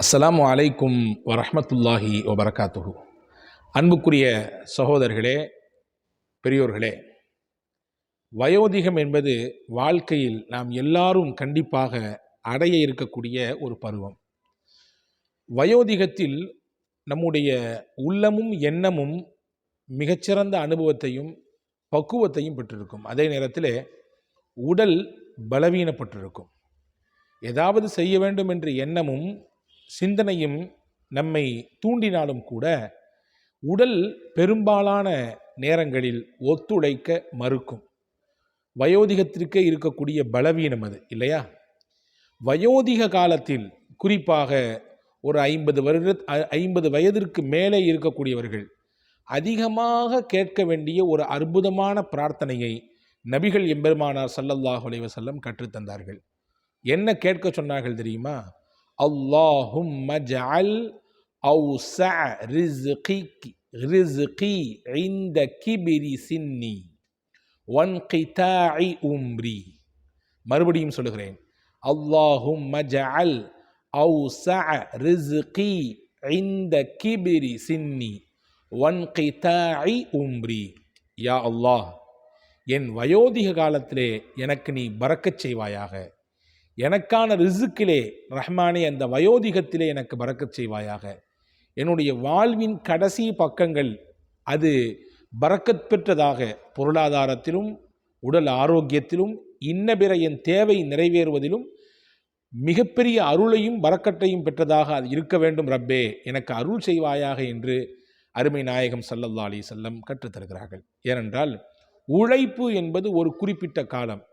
அஸ்ஸலாமு அலைக்கும் வரமத்துல்லாஹி வபரகாத்துஹு. அன்புக்குரிய சகோதரர்களே பெரியோர்களே வயோதிகம் என்பது வாழ்க்கையில் நாம் எல்லாரும் கண்டிப்பாக அடைய இருக்கக்கூடிய ஒரு பருவம். வயோதிகத்தில் நம்முடைய உள்ளமும் எண்ணமும் மிகச்சிறந்த அனுபவத்தையும் பக்குவத்தையும் பெற்றிருக்கும். அதே நேரத்தில் உடல் பலவீனப்பட்டிருக்கும். ஏதாவது செய்ய வேண்டும் என்ற எண்ணமும் சிந்தனையும் நம்மை தூண்டினாலும் கூட உடல் பெரும்பாலான நேரங்களில் ஒத்துழைக்க மறுக்கும். வயோதிகத்திற்கே இருக்கக்கூடிய பலவீனம் அது இல்லையா? வயோதிக காலத்தில் குறிப்பாக ஒரு ஐம்பது வருட ஐம்பது வயதிற்கு மேலே இருக்கக்கூடியவர்கள் அதிகமாக கேட்க வேண்டிய ஒரு அற்புதமான பிரார்த்தனையை நபிகள் எம்பெருமானார் சல்லல்லாஹ் அலைவசல்லம் கற்றுத்தந்தார்கள். என்ன கேட்க சொன்னார்கள் தெரியுமா? அல்லாஹும்ம ஜஅல் அவுஸஅ ரிஸ்கிக் ரிஸ்கி இந்த கிபிரி சின்னி வன்கிதாஇ உம்ரி மறுபடியும் சொல்லுகிறேன். அல்லாஹும்ம ஜஅல் அவுஸஅ ரிஸ்கி இந்த கிபிரி சின்னி வன்கிதாஇ உம்ரி யா அல்லாஹ் என் வயோதிக காலத்திலே எனக்கு நீ பறக்கச் செய்வாயாக. எனக்கான ரிசுக்கிலே ரஹ்மானே அந்த வயோதிகத்திலே எனக்கு பறக்கச் செய்வாயாக. என்னுடைய வாழ்வின் கடைசி பக்கங்கள் அது பறக்கத் பெற்றதாக பொருளாதாரத்திலும் உடல் ஆரோக்கியத்திலும் இன்ன பிற என் தேவை நிறைவேறுவதிலும் மிகப்பெரிய அருளையும் பறக்கட்டையும் பெற்றதாக அது இருக்க வேண்டும் ரப்பே. எனக்கு அருள் செய்வாயாக என்று அருமை நாயகம் சல்லல்லா அலி செல்லம் கற்றுத்தருகிறார்கள். ஏனென்றால் உழைப்பு என்பது ஒரு குறிப்பிட்ட காலம்.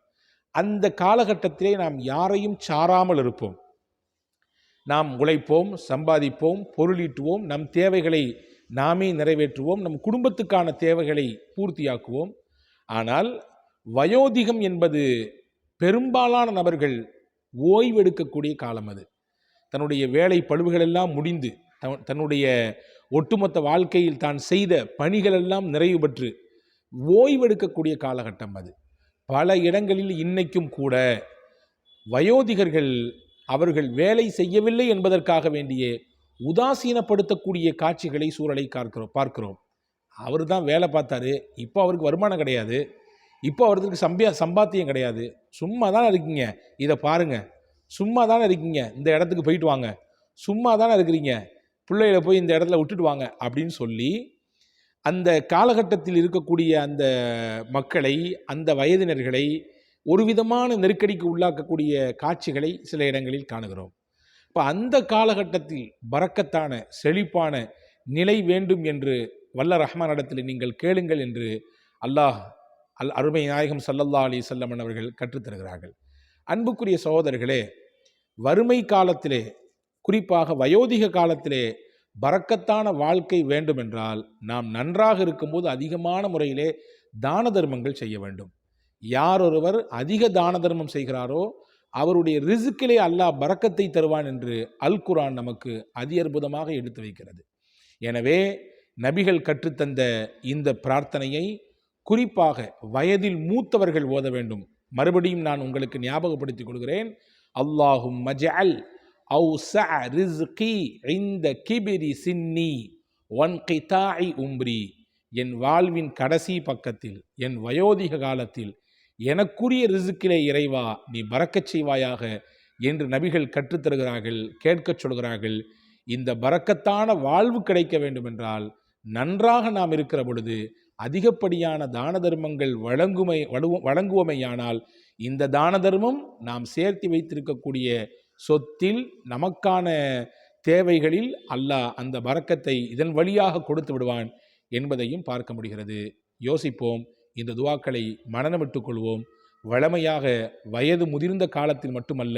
அந்த காலகட்டத்திலே நாம் யாரையும் சாராமல் இருப்போம். நாம் உழைப்போம் சம்பாதிப்போம் பொருளீட்டுவோம் நம் தேவைகளை நாமே நிறைவேற்றுவோம் நம் குடும்பத்துக்கான தேவைகளை பூர்த்தியாக்குவோம். ஆனால் வயோதிகம் என்பது பெரும்பாலான நபர்கள் ஓய்வெடுக்கக்கூடிய காலம் அது. தன்னுடைய வேலை பழுவுகளெல்லாம் முடிந்து தன்னுடைய ஒட்டுமொத்த வாழ்க்கையில் தான் செய்த பணிகளெல்லாம் நிறைவு பெற்று ஓய்வெடுக்கக்கூடிய காலகட்டம் அது. பல இடங்களில் இன்னைக்கும் கூட வயோதிகர்கள் அவர்கள் வேலை செய்யவில்லை என்பதற்காக வேண்டிய உதாசீனப்படுத்தக்கூடிய காட்சிகளை சூழலை பார்க்கிறோம் பார்க்கிறோம். அவர் தான் வேலை பார்த்தாரு. இப்போ அவருக்கு வருமானம் கிடையாது. இப்போ அவருக்கு சம்பியா சம்பாத்தியம் கிடையாது. சும்மா தானே இருக்கீங்க. இதை பாருங்க. சும்மா தானே இருக்கீங்க. இந்த இடத்துக்கு போயிட்டு வாங்க. சும்மா தானே இருக்கிறீங்க. பிள்ளைகளை போய் இந்த இடத்துல விட்டுட்டு வாங்க அப்படின்னு சொல்லி அந்த காலகட்டத்தில் இருக்கக்கூடிய அந்த மக்களை அந்த வயதினர்களை ஒரு விதமான நெருக்கடிக்கு உள்ளாக்கக்கூடிய காட்சிகளை சில இடங்களில் காணுகிறோம். இப்போ அந்த காலகட்டத்தில் பறக்கத்தான செழிப்பான நிலை வேண்டும் என்று வல்ல ரஹ்மானிடத்தில் நீங்கள் கேளுங்கள் என்று அல்லாஹ் அல் அருமை நாயகம் சல்லல்லா அலி செல்லமன் அவர்கள் கற்றுத்தருகிறார்கள் அன்புக்குரிய சகோதரர்களே வறுமை காலத்திலே குறிப்பாக வயோதிக காலத்திலே பறக்கத்தான வாழ்க்கை வேண்டுமென்றால் நாம் நன்றாக இருக்கும்போது அதிகமான முறையிலே தான தர்மங்கள் செய்ய வேண்டும். யார் ஒருவர் அதிக தான தர்மம் செய்கிறாரோ அவருடைய ரிசுக்கிலே அல்லாஹ் பறக்கத்தை தருவான் என்று அல் குரான் நமக்கு அதி அற்புதமாக எடுத்து வைக்கிறது. எனவே நபிகள் கற்றுத்தந்த இந்த பிரார்த்தனையை குறிப்பாக வயதில் மூத்தவர்கள் ஓத வேண்டும். மறுபடியும் நான் உங்களுக்கு ஞாபகப்படுத்திக் கொள்கிறேன். அல்லாஹும் மஜஅல். أوسع رزقي عند كبر سني وانقطاع உம்ரி என் வாழ்வின் கடைசி பக்கத்தில் என் வயோதிக காலத்தில் எனக்குரிய ரிசுக்கிலே இறைவா நீ பறக்கச் செய்வாயாக என்று நபிகள் கற்றுத்தருகிறார்கள் கேட்கச் சொல்கிறார்கள் இந்த பறக்கத்தான வாழ்வு கிடைக்க வேண்டுமென்றால் நன்றாக நாம் இருக்கிற பொழுது அதிகப்படியான தான தர்மங்கள் வழங்குமை வழங்கு- வழங்குவமையானால் இந்த தான தர்மம் நாம் சேர்த்து வைத்திருக்கக்கூடிய சொத்தில் நமக்கான தேவைகளில் அல்லாஹ் அந்த பறக்கத்தை இதன் வழியாக கொடுத்து விடுவான் என்பதையும் பார்க்க முடிகிறது. யோசிப்போம் இந்த துவாக்களை மனநமிட்டுக் கொள்வோம் வழமையாக வயது முதிர்ந்த காலத்தில் மட்டுமல்ல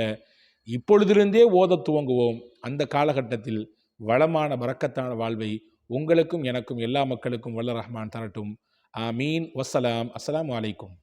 இப்பொழுதிருந்தே ஓதத் துவங்குவோம். அந்த காலகட்டத்தில் வளமான பறக்கத்தான வாழ்வை உங்களுக்கும் எனக்கும் எல்லா மக்களுக்கும் வல்ல ரஹ்மான் தரட்டும். ஆமீன். வசலாம் அஸ்லாம் அலைக்கும்.